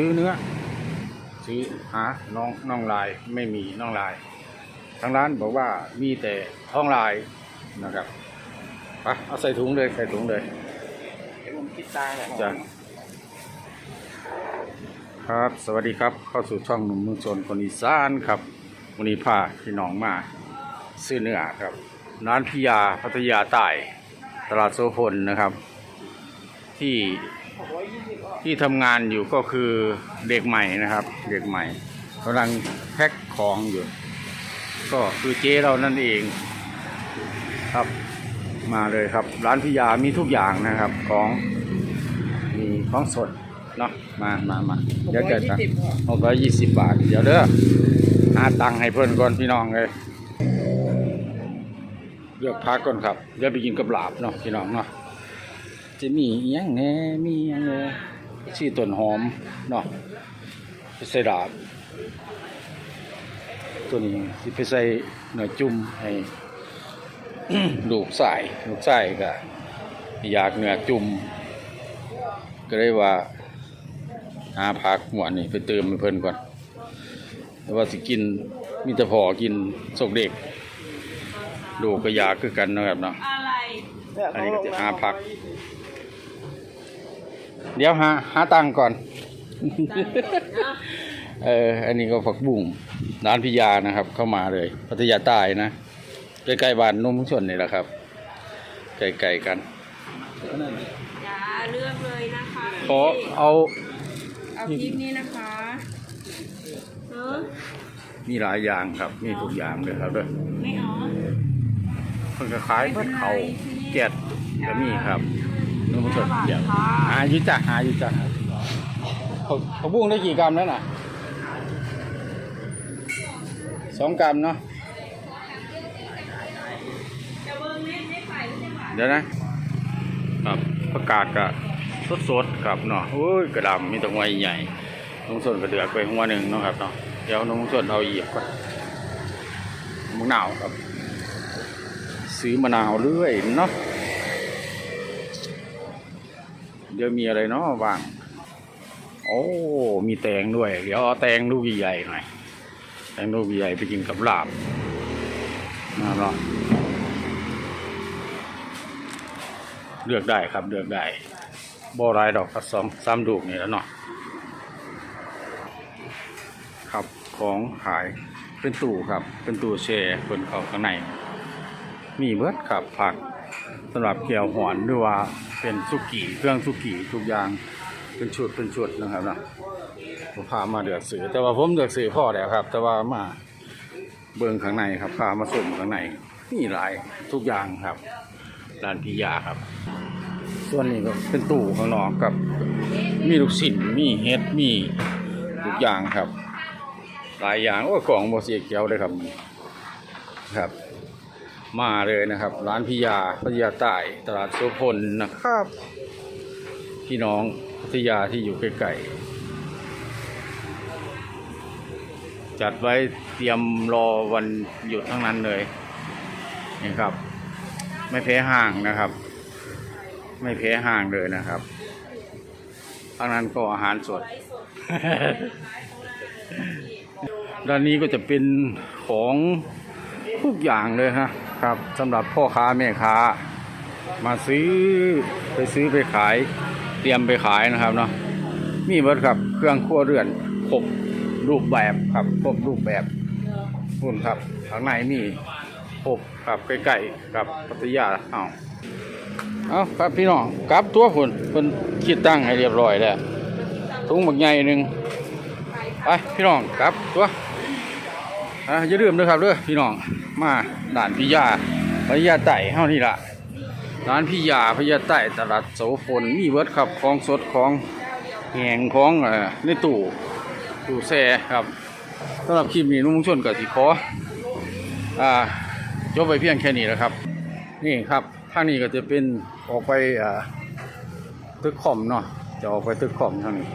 ซื้อเนื้อ ซื้อหาน้องน้องลายไม่มีน้องลาย ทางร้านบอกว่ามีแต่ท้องลายนะครับไปเอาใส่ถุงเลยใส่ถุงเลยเดี๋ยวผมคิดตาแหละจ้ะครับ สวัสดีครับ เข้าสู่ช่องหนุ่มเมืองชนคนอีสานครับวันนี้พาพี่น้องมาซื้อเนื้อครับร้านพิยาพัทยาใต้ตลาดโซพลนะครับ ที่ ที่ทำงานอยู่ก็คือเด็กใหม่นะครับ เด็กใหม่กำลังแพ็คของอยู่ ก็คือเจ๊เรานั่นเอง ครับมาเลยครับ ร้านพิยามีทุกอย่างนะครับของมีของสดเนาะมามามาเดี๋ยวจะสิบพ่อหกร้อยยี่สิบบาท เดี๋ยวเด้อหาตังค์ให้เพื่อนก่อนพี่น้องเลยเลือกพักก่อนครับเดี๋ยวไปกินกับลาบเนาะพี่น้องเนาะ จะมีอิหยังแหน่มีอิหยังแหน่ชื่อต้นหอมเนาะไปใส่ลาบ ตัวนี้สิไปใส่เนื้อจุ่มให้ ลูกใส่ลูกใส่ก็อยากเนื้อจุ่มก็เลยว่าหาผักหมวนนี่ไปเติมให้เพิ่นก่อนแต่ว่าสิกินมีแต่พอกินสกเด็ก ลูกก็อยากคือกันนะครับเนาะ อะไร อันนี้ก็จะหาผัก เดี๋ยวหาหาตังค์ก่อน เออ อันนี้ก็ผักบุ้งร้านพิยานะครับ เข้ามาเลย พัทยาใต้นะ ใกล้ๆบ้านนุ่มชนนี่แหละครับใกล้ๆกันอย่าเลือกเลยนะคะขอเอาเอาพริกนี้นะคะเออมีหลายอย่างครับ มีทุกอย่างเลยครับเด้อไม่เอาเพิ่นก็ขายเพิ่นเขาแก๊สก็มีครับ นุ่มชนเดี๋ยวหาอยู่จ้ะหาอยู่จ้ะเขาเขาบุ้งได้กี่กรัมแล้วน่ะสองกรัมเนาะเดี๋ยวนะครับประกาศกะสดสดๆครับเนาะโอ้ยกระดำมีแตะหัวใหญ่น้องสนกระเดือกไปหัวหนึ่งเนาะครับเนาะเดี๋ยวน้องสนเอาเหยียบก่อนมะนาวครับ ซื้อมะนาวเรื่อยเนาะ เดี๋ยวมีอะไรเนาะบ้าง โอ้ มีแตงด้วย เดี๋ยวเอาแตงลูกใหญ่ๆหน่อย แตงลูกใหญ่ไปกินกับลาบนะเนาะเลือกได้ครับเลือกได้บ่รายดอกกับสองสามดูกนี่แล้วเนาะครับของขายเป็นตู้ครับ เป็นตู้แช่เพิ่นเข้าข้างใน มีเบิดครับผัก สำหรับเกี่ยวหอนหรือว่าเป็นสุกี้เครื่องสุกี้ทุกอย่างเป็นชุดเป็นชุดนะครับนะผมพามาเดือกสือแต่ว่าผมเดือกสือพ่อแล้วครับ แต่ว่ามาเบิ่งข้างในครับพามาสุ่มข้างในมีหลายทุกอย่างครับร้านพิยาครับ ส่วนนี้ก็เป็นตู้ข้างนอกกับ มีลูกชิ้นมีเห็ดมีทุกอย่างครับ หลายอย่างโอ้ของโมเสียเกียวเลยครับครับ มาเลยนะครับ ร้านพิยาพัทยาใต้ตลาดโสพลนะครับ พี่น้องพัทยาที่อยู่ใกล้ๆจัดไว้เตรียมรอวันหยุดทั้งนั้นเลยนี่ครับ ไม่แพ้ห้างนะครับ ไม่แพ้ห้างเลยนะครับทางนั้นก็อาหารสด ด้านนี้ก็จะเป็นของทุกอย่างเลยฮะ ครับสำหรับพ่อค้าแม่ค้า มาซื้อไปซื้อไปขาย เตรียมไปขายนะครับเนาะมีเบิดครับเครื่องครัวเรือนครบรูปแบบครับครบรูปแบบนู่นครับข้างในมีครบครับใกล้ๆกับพัทยาเอาเอาครับพี่น้องกลับตัวผุนเพิ่นคิดตั้งให้เรียบร้อยแล้วถุงบักใหญ่หนึ่งไปพี่น้องกลับตัว อะอย่าลืมด้วยครับเด้อพี่น้องมาด่านพิยาพิยาไต่เฮานี่ล่ะร้านพี่ยาพญาใต้ตลาดโสพลมีเวิร์ดครับของสดของแหงของอ่อในตู้ตู้แช่ครับสำหรับคลิปนี้นุ่มชนกับสิขออ่าจบไปเพียงแค่นี้แล้วครับ นี่ครับทางนี้ก็จะเป็นออกไปอ่าตึกขอมเนาะจะออกไปตึกขอมทางนี้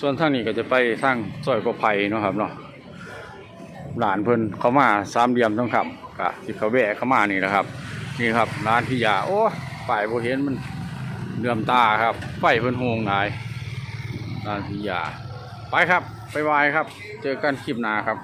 ส่วนทางนี้ก็จะไปทางซอยกอไผ่เนาะครับเนาะ หลานเพิ่นเขามาสามเหลี่ยมต้องขับกะที่เขาแวะเขามานี่แหละครับ นี่ครับร้านพิยาโอ้ฝ่ายโบเห็นมันเดือมตาครับไฟเพิ่นหงหายร้านพิยาไปครับไปวายครับ เจอกันคลิปหน้าครับ